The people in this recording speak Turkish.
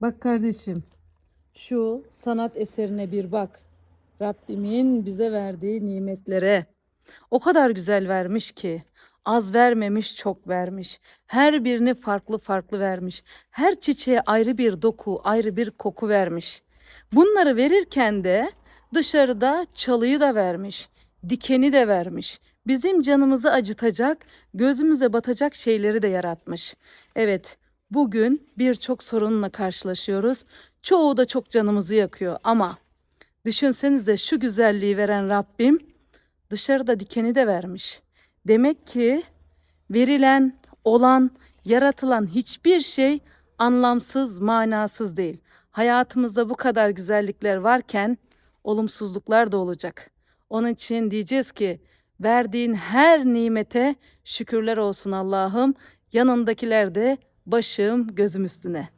Bak kardeşim, şu sanat eserine bir bak. Rabbimin bize verdiği nimetlere. O kadar güzel vermiş ki. Az vermemiş, çok vermiş. Her birini farklı farklı vermiş. Her çiçeğe ayrı bir doku, ayrı bir koku vermiş. Bunları verirken de dışarıda çalıyı da vermiş, dikeni de vermiş. Bizim canımızı acıtacak, gözümüze batacak şeyleri de yaratmış. Evet, bugün birçok sorunla karşılaşıyoruz. Çoğu da çok canımızı yakıyor ama düşünsenize şu güzelliği veren Rabbim dışarıda dikeni de vermiş. Demek ki verilen, olan, yaratılan hiçbir şey anlamsız, manasız değil. Hayatımızda bu kadar güzellikler varken olumsuzluklar da olacak. Onun için diyeceğiz ki verdiğin her nimete şükürler olsun Allah'ım. Yanındakiler de başım gözüm üstüne.